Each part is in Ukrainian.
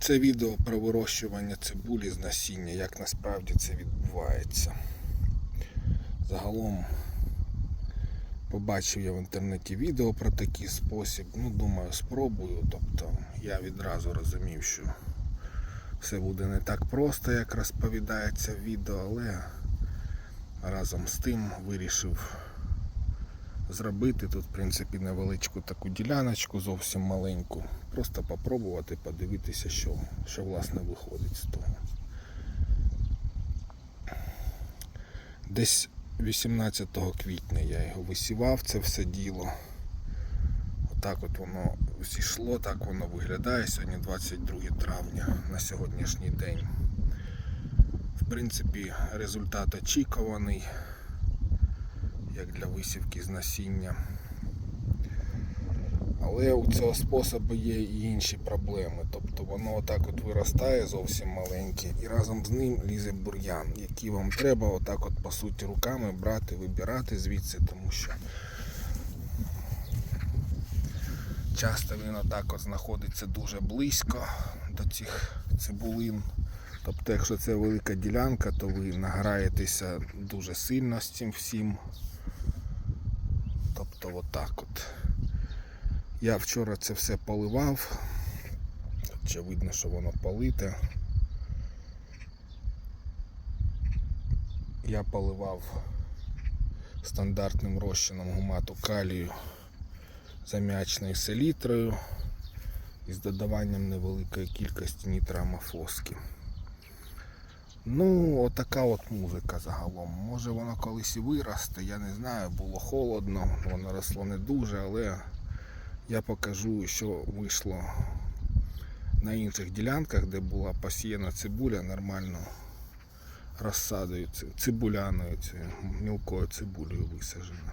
Це відео про вирощування цибулі з насіння, як насправді це відбувається. Загалом побачив я в інтернеті відео про такий спосіб. Ну, думаю, спробую. Тобто я відразу розумів, що все буде не так просто, як розповідається в відео, але разом з тим вирішив зробити тут, в принципі, невеличку таку діляночку, зовсім маленьку. Просто попробувати, подивитися, що, що власне виходить з того. Десь 18 квітня я його висівав, це все діло. Отак от воно зійшло, так воно виглядає. Сьогодні 22 травня на сьогоднішній день. В принципі, результат очікуваний, як для висівки з насіння. Але у цього способу є і інші проблеми. Тобто воно отак от виростає зовсім маленьке і разом з ним лізе бур'ян, який вам треба отак от по суті руками брати, вибирати звідси, тому що часто він отак от знаходиться дуже близько до цих цибулин. Тобто, якщо це велика ділянка, то ви награєтеся дуже сильно з цим всім. Тобто отак от. Я вчора це все поливав. Тут ще видно, що воно полите. Я поливав стандартним розчином гумату калію зам'ячною селітрою із додаванням невеликої кількості нітроамофоски. Ну, отака от музика загалом. Може воно колись і виросте, я не знаю, було холодно, воно росло не дуже, але я покажу, що вийшло на інших ділянках, де була посіяна цибуля нормально розсадою, цибуляною, мілкою цибулею висаджена.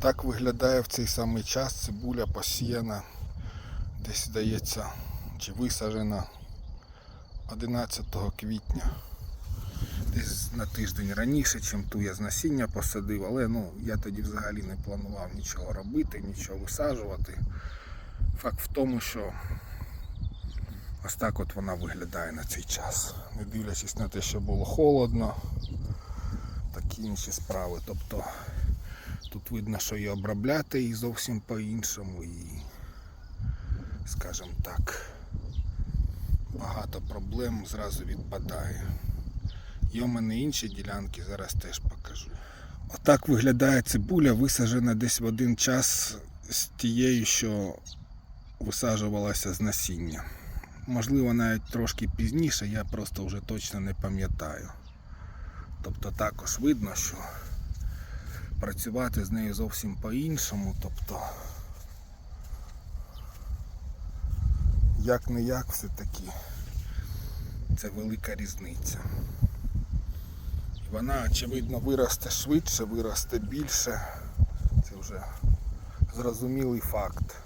Так виглядає в цей самий час цибуля посіяна, десь здається, чи висаджена 11 квітня. Десь на тиждень раніше, чим ту я з насіння посадив, але ну, я тоді взагалі не планував нічого робити, нічого висаджувати. Факт в тому, що ось так от вона виглядає на цей час. Не дивлячись на те, що було холодно, такі інші справи. Тобто тут видно, що і обробляти її зовсім по-іншому і, скажімо так, багато проблем зразу відпадає. Є у мене інші ділянки, зараз теж покажу. Отак виглядає цибуля, висаджена десь в один час з тією, що висаджувалася з насіння. Можливо, навіть трошки пізніше, я просто вже точно не пам'ятаю. Тобто також видно, що працювати з нею зовсім по-іншому. Тобто, як не як все-таки це велика різниця. Вона, очевидно, виросте швидше, виросте більше. Це вже зрозумілий факт.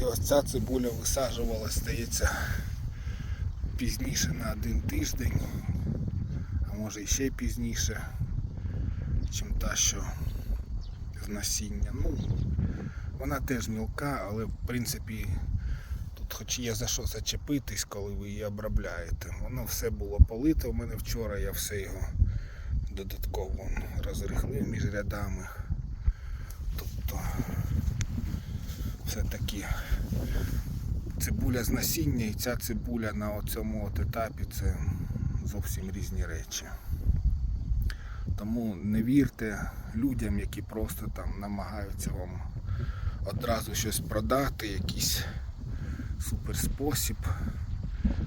І ось ця цибуля висаджувалась, здається, пізніше на один тиждень, а може і ще пізніше, чим та, що з насіння. Ну, вона теж мілка, але в принципі Тут хоч є за що зачепитись, коли ви її обробляєте. Воно все було полите у мене вчора, я все його додатково розрихлив між рядами. Тобто все-таки цибуля з насіння і ця цибуля на цьому етапі це зовсім різні речі. Тому не вірте людям, які просто там намагаються вам одразу щось продати, якісь суперспосіб.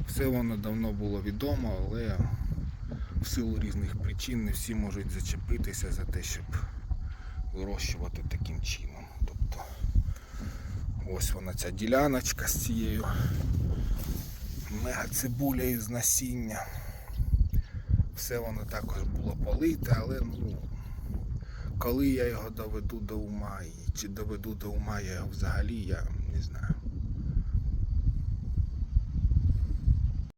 Все воно давно було відомо, але в силу різних причин не всі можуть зачепитися за те, щоб вирощувати таким чином. Тобто ось вона ця діляночка з цією мегацибулею з насіння. Все воно також було полите, але ну, коли я його доведу до ума, і чи доведу до ума я його взагалі, я не знаю.